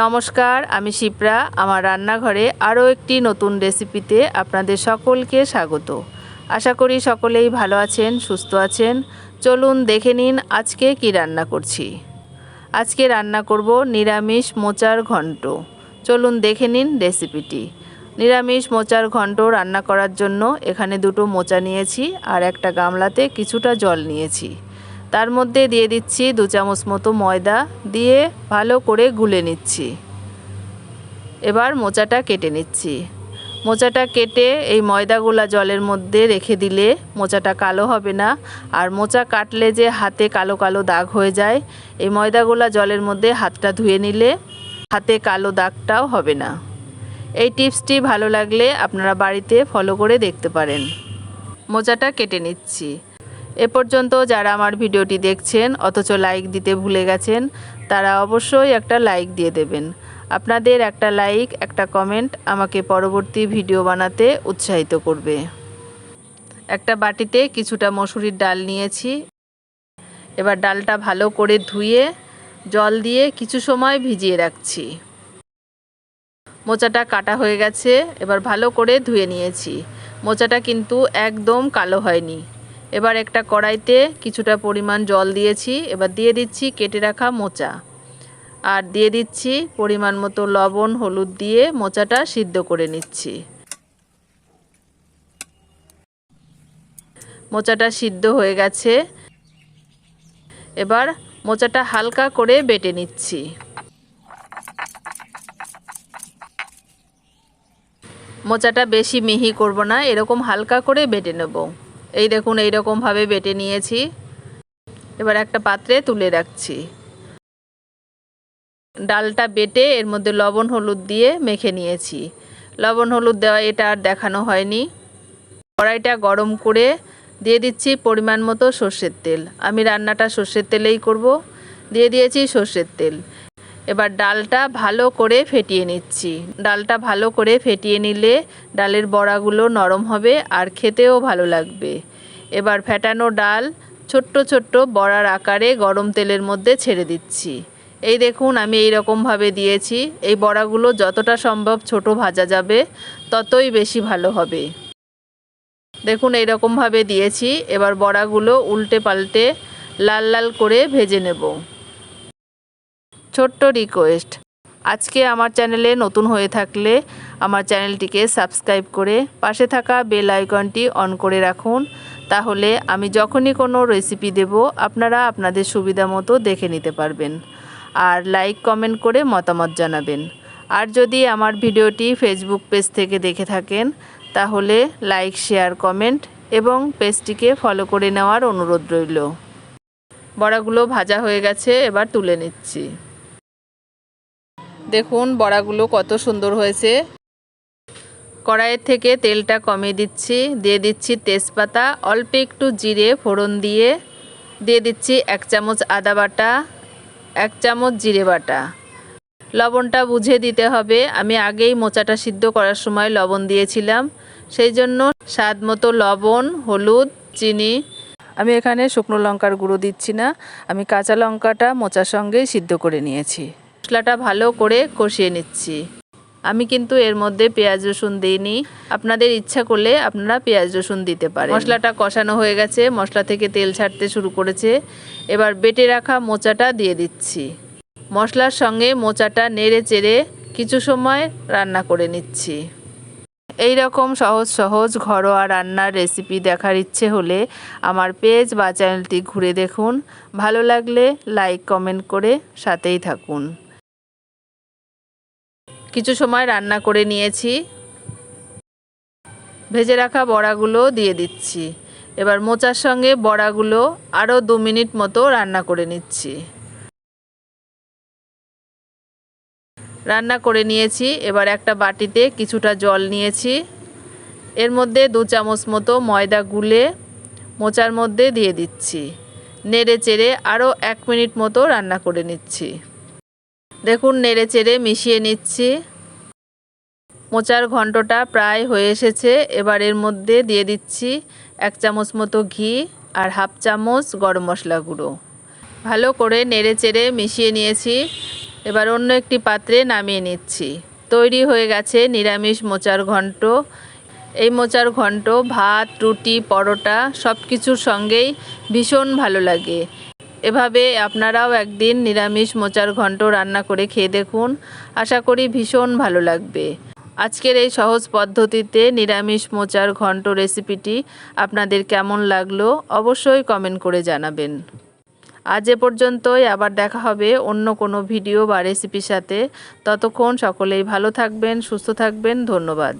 নমস্কার, আমি শিপ্রা। আমার রান্নাঘরে আরও একটি নতুন রেসিপিতে আপনাদের সকলকে স্বাগত। আশা করি সকলেই ভালো আছেন, সুস্থ আছেন। চলুন দেখে নিন আজকে কি রান্না করছি। আজকে রান্না করব নিরামিষ মোচার ঘন্ট। চলুন দেখে নিন রেসিপিটি। নিরামিষ মোচার ঘন্ট রান্না করার জন্য এখানে দুটো মোচা নিয়েছি আর একটা গামলাতে কিছুটা জল নিয়েছি। তার মধ্যে দিয়ে দিচ্ছি দু চামচ মতো ময়দা দিয়ে ভালো করে গুলে নিচ্ছি। এবার মোচাটা কেটে নিচ্ছি। মোচাটা কেটে এই ময়দাগুলা জলের মধ্যে রেখে দিলে মোচাটা কালো হবে না। আর মোচা কাটলে যে হাতে কালো কালো দাগ হয়ে যায়, এই ময়দাগুলা জলের মধ্যে হাতটা ধুয়ে নিলে হাতে কালো দাগটাও হবে না। এই টিপসটি ভালো লাগলে আপনারা বাড়িতে ফলো করে দেখতে পারেন। মোচাটা কেটে নিচ্ছি। এ পর্যন্ত যারা আমার ভিডিওটি দেখছেন, অথচ লাইক দিতে ভুলে গেছেন, তারা অবশ্যই একটা লাইক দিয়ে দেবেন। আপনাদের একটা লাইক একটা কমেন্ট আমাকে পরবর্তী ভিডিও বানাতে উৎসাহিত করবে। একটা বাটিতে কিছুটা মসুরির ডাল নিয়েছি। এবার ডালটা ভালো করে ধুয়ে, জল দিয়ে কিছু সময় ভিজিয়ে রাখছি। মোচাটা কাটা হয়ে গেছে, এবার ভালো করে ধুয়ে নিয়েছি। মোচাটা কিন্তু একদম কালো হয়নি। এবার একটা কড়াইতে কিছুটা পরিমাণ জল দিয়েছি, এবার দিয়ে দিচ্ছি কেটে রাখা মোচা। আর দিয়ে দিচ্ছি পরিমাণ মতো লবণ, হলুদ দিয়ে মোচাটা সিদ্ধ করে নিচ্ছি। মোচাটা সিদ্ধ হয়ে গেছে। এবার মোচাটা হালকা করে বেটে নিচ্ছি। মোচাটা বেশি মিহি করব না, এরকম হালকা করে বেটে নেব। এই দেখুন, এইরকমভাবে বেটে নিয়েছি। এবার একটা পাত্রে তুলে রাখছি। ডালটা বেটে এর মধ্যে লবণ, হলুদ দিয়ে মেখে নিয়েছি। লবণ, হলুদ দেওয়া এটা আর দেখানো হয়নি। কড়াইটা গরম করে দিয়ে দিচ্ছি পরিমাণ মতো সর্ষের তেল। আমি রান্নাটা সর্ষের তেলেই করব। দিয়ে দিয়েছি সর্ষের তেল। এবার ডালটা ভালো করে ফেটিয়ে নিচ্ছি। ডালটা ভালো করে ফেটিয়ে নিলে ডালের বড়াগুলো নরম হবে আর খেতেও ভালো লাগবে। এবার ফেটানো ডাল ছোট্ট ছোট্ট বড়ার আকারে গরম তেলের মধ্যে ছেড়ে দিচ্ছি। এই দেখুন, আমি এই রকমভাবে দিয়েছি। এই বড়াগুলো যতটা সম্ভব ছোট ভাজা যাবে, ততই বেশি ভালো হবে। দেখুন এই রকমভাবে দিয়েছি। এবার বড়াগুলো উল্টে পাল্টে লাল লাল করে ভেজে নেব। ছোট্ট রিকোয়েস্ট, আজকে আমার চ্যানেলে নতুন হয়ে থাকলে আমার চ্যানেলটিকে সাবস্ক্রাইব করে পাশে থাকা বেল আইকনটি অন করে রাখুন। তাহলে আমি যখনই কোনো রেসিপি দেব, আপনারা আপনাদের সুবিধা মতো দেখে নিতে পারবেন। আর লাইক কমেন্ট করে মতামত জানাবেন। আর যদি আমার ভিডিওটি ফেসবুক পেজ থেকে দেখে থাকেন, তাহলে লাইক শেয়ার কমেন্ট এবং পেজটিকে ফলো করে নেওয়ার অনুরোধ রইল। বড়াগুলো ভাজা হয়ে গেছে, এবার তুলে নিচ্ছি। দেখুন, বড়াগুলো কত সুন্দর হয়েছে। কড়াইয়ের থেকে তেলটা কমিয়ে দিচ্ছি। দিয়ে দিচ্ছি তেজপাতা, অল্প একটু জিরে ফোড়ন দিয়ে। দিয়ে দিচ্ছি এক চামচ আদা বাটা, এক চামচ জিরে বাটা। লবণটা বুঝে দিতে হবে। আমি আগেই মোচাটা সিদ্ধ করার সময় লবণ দিয়েছিলাম। সেই জন্য স্বাদ মতো লবণ, হলুদ, চিনি। আমি এখানে শুকনো লঙ্কার গুঁড়ো দিচ্ছি না। আমি কাঁচা লঙ্কাটা মোচার সঙ্গেই সিদ্ধ করে নিয়েছি। মশলাটা ভালো করে কষিয়ে নিচ্ছি। আমি কিন্তু এর মধ্যে পেঁয়াজ রসুন দিইনি। আপনাদের ইচ্ছা করলে আপনারা পেঁয়াজ রসুন দিতে পারেন। মশলাটা কষানো হয়ে গেছে, মশলা থেকে তেল ছাড়তে শুরু করেছে। এবার বেটে রাখা মোচাটা দিয়ে দিচ্ছি। মশলার সঙ্গে মোচাটা নেড়ে চেড়ে কিছু সময় রান্না করে নিচ্ছি। এই রকম সহজ সহজ ঘরোয়া রান্নার রেসিপি দেখার ইচ্ছে হলে আমার পেজ বা চ্যানেলটি ঘুরে দেখুন। ভালো লাগলে লাইক কমেন্ট করে সাথেই থাকুন। কিছু সময় রান্না করে নিয়েছি। ভেজে রাখা বড়াগুলো দিয়ে দিচ্ছি। এবার মোচার সঙ্গে বড়াগুলো আরও দু মিনিট মতো রান্না করে নিচ্ছি। রান্না করে নিয়েছি, এবার একটা বাটিতে কিছুটা জল নিয়েছি। এর মধ্যে দু চামচ মতো ময়দা গুলে মোচার মধ্যে দিয়ে দিচ্ছি। নেড়ে চেড়ে আরও এক মিনিট মতো রান্না করে নিচ্ছি। দেখুন, নেড়ে চেড়ে মিশিয়ে নিচ্ছি। মোচার ঘন্টটা প্রায় হয়ে এসেছে। এবার এর মধ্যে দিয়ে দিচ্ছি এক চামচ মতো ঘি আর হাফ চামচ গরম মশলা গুঁড়ো। ভালো করে নেড়ে চেড়ে মিশিয়ে নিয়েছি। এবার অন্য একটি পাত্রে নামিয়ে নিচ্ছি। তৈরি হয়ে গেছে নিরামিষ মোচার ঘন্ট এই মোচার ঘন্ট ভাত, রুটি, পরোটা সব কিছুর সঙ্গেই ভীষণ ভালো লাগে। এভাবে আপনারাও একদিন নিরামিষ মোচার ঘন্ট রান্না করে খেয়ে দেখুন। আশা করি ভীষণ ভালো লাগবে। আজকের এই সহজ পদ্ধতিতে নিরামিষ মোচার ঘন্ট রেসিপিটি আপনাদের কেমন লাগল অবশ্যই কমেন্ট করে জানাবেন। আজ এ পর্যন্তই, আবার দেখা হবে অন্য কোনো ভিডিও বা রেসিপির সাথে। ততক্ষণ সকলেই ভালো থাকবেন, সুস্থ থাকবেন, ধন্যবাদ।